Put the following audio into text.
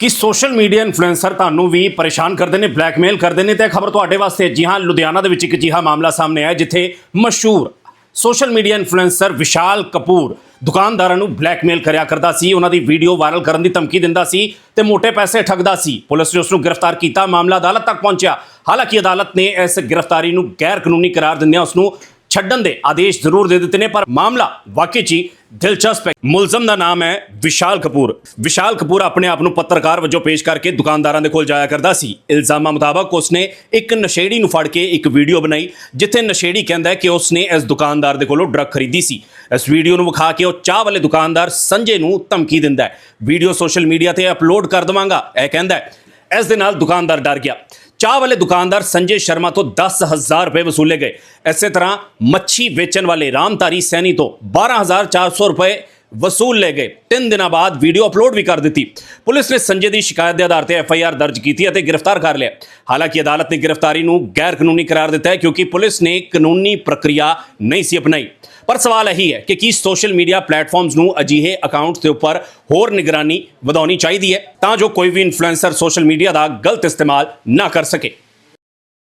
ਕਿ social media influencer ਤੁਹਾਨੂੰ ਵੀ ਪਰੇਸ਼ਾਨ ਕਰਦੇ ਨੇ, ਬਲੈਕਮੇਲ ਕਰਦੇ ਨੇ ਤੇ ਖਬਰ ਤੁਹਾਡੇ ਵਾਸਤੇ ਜੀ ਹਾਂ, ਲੁਧਿਆਣਾ ਦੇ ਵਿੱਚ ਇੱਕ ਅਜਿਹਾ ਮਾਮਲਾ ਸਾਹਮਣੇ ਆਇਆ ਜਿੱਥੇ ਮਸ਼ਹੂਰ social media influencer Vishal Kapoor ਦੁਕਾਨਦਾਰਾਂ ਨੂੰ ਬਲੈਕਮੇਲ ਕਰਿਆ ਕਰਦਾ ਸੀ, ਉਹਨਾਂ ਦੀ ਵੀਡੀਓ ਵਾਇਰਲ ਕਰਨ ਦੀ ਧਮਕੀ ਦਿੰਦਾ ਸੀ ਤੇ ਮੋٹے ਪੈਸੇ ਠੱਗਦਾ ਸੀ। ਪੁਲਿਸ ਨੇ ਉਸ ਨੂੰ ਗ੍ਰਿਫਤਾਰ ਕੀਤਾ, ਮਾਮਲਾ ਅਦਾਲਤ ਤੱਕ ਪਹੁੰਚਿਆ। ਹਾਲਾਂਕਿ ਅਦਾਲਤ ਨੇ ਇਸ ਗ੍ਰਿਫਤਾਰੀ ਨੂੰ ਗੈਰ ਕਾਨੂੰਨੀ ਕਰਾਰ ਦਿੰਦਿਆਂ ਉਸ ਨੂੰ ਛੱਡਣ ਦੇ ਆਦੇਸ਼ ਜ਼ਰੂਰ ਦੇ ਦਿੱਤੇ ਨੇ, ਪਰ ਮਾਮਲਾ ਵਾਕਈ 'ਚ ਹੀ ਦਿਲਚਸਪ ਹੈ। ਮੁਲਜ਼ਮ ਦਾ ਨਾਮ ਹੈ ਵਿਸ਼ਾਲ ਕਪੂਰ। ਵਿਸ਼ਾਲ ਕਪੂਰ ਆਪਣੇ ਆਪ ਨੂੰ ਪੱਤਰਕਾਰ ਵਜੋਂ ਪੇਸ਼ ਕਰਕੇ ਦੁਕਾਨਦਾਰਾਂ ਦੇ ਕੋਲ ਜਾਇਆ ਕਰਦਾ ਸੀ। ਇਲਜ਼ਾਮਾਂ ਮੁਤਾਬਕ ਉਸਨੇ ਇੱਕ ਨਸ਼ੇੜੀ ਨੂੰ ਫੜ ਕੇ ਇੱਕ ਵੀਡੀਓ ਬਣਾਈ, ਜਿੱਥੇ ਨਸ਼ੇੜੀ ਕਹਿੰਦਾ ਹੈ ਕਿ ਉਸਨੇ ਇਸ ਦੁਕਾਨਦਾਰ ਦੇ ਕੋਲੋਂ ਡਰੱਗ ਖਰੀਦੀ ਸੀ। ਇਸ ਵੀਡੀਓ ਨੂੰ ਵਿਖਾ ਕੇ ਉਹ ਚਾਹ ਵਾਲੇ ਦੁਕਾਨਦਾਰ ਸੰਜੇ ਨੂੰ ਧਮਕੀ ਦਿੰਦਾ ਹੈ। ਵੀਡੀਓ ਸੋਸ਼ਲ ਮੀਡੀਆ ਤੇ ਅਪਲੋਡ ਕਰ ਦਵਾਂਗਾ, ਇਹ ਕਹਿੰਦਾ ਹੈ। ਇਸ ਦੇ ਨਾਲ ਦੁਕਾਨਦਾਰ ਡਰ ਗਿਆ। ਚਾਹ ਵਾਲੇ ਦੁਕਾਨਦਾਰ ਸੰਜੇ ਸ਼ਰਮਾ ਤੋਂ 10000 ਰੁਪਏ ਵਸੂਲੇ ਗਏ। ਇਸੇ ਤਰ੍ਹਾਂ ਮੱਛੀ ਵੇਚਣ ਵਾਲੇ ਰਾਮਧਾਰੀ ਸੈਣੀ ਤੋਂ 12400 ਰੁਪਏ ਵਸੂਲ ਲੈ ਗਏ। ਤਿੰਨ ਦਿਨਾਂ ਬਾਅਦ ਵੀਡੀਓ ਅਪਲੋਡ ਵੀ ਕਰ ਦਿੱਤੀ। ਪੁਲਿਸ ਨੇ ਸੰਜੇ ਦੀ ਸ਼ਿਕਾਇਤ ਦੇ ਆਧਾਰ ਤੇ ਐਫ ਆਈ ਆਰ ਦਰਜ ਕੀਤੀ ਅਤੇ ਗ੍ਰਿਫਤਾਰ ਕਰ ਲਿਆ। ਹਾਲਾਂਕਿ ਅਦਾਲਤ ਨੇ ਗ੍ਰਿਫਤਾਰੀ ਨੂੰ ਗੈਰ ਕਾਨੂੰਨੀ ਕਰਾਰ ਦਿੱਤਾ ਹੈ ਕਿਉਂਕਿ ਪੁਲਿਸ ਨੇ ਕਾਨੂੰਨੀ ਪ੍ਰਕਿਰਿਆ ਨਹੀਂ ਸੀ ਅਪਣਾਈ। ਪਰ ਸਵਾਲ ਇਹੀ ਹੈ ਕਿ ਕੀ ਸੋਸ਼ਲ ਮੀਡੀਆ ਪਲੇਟਫਾਰਮਸ ਨੂੰ ਅਜਿਹੇ ਅਕਾਊਂਟਸ ਦੇ ਉੱਪਰ ਹੋਰ ਨਿਗਰਾਨੀ ਵਧਾਉਣੀ ਚਾਹੀਦੀ ਹੈ ਤਾਂ ਜੋ ਕੋਈ ਵੀ ਇਨਫਲੂਐਂਸਰ ਸੋਸ਼ਲ ਮੀਡੀਆ ਦਾ ਗਲਤ ਇਸਤੇਮਾਲ ਨਾ ਕਰ ਸਕੇ।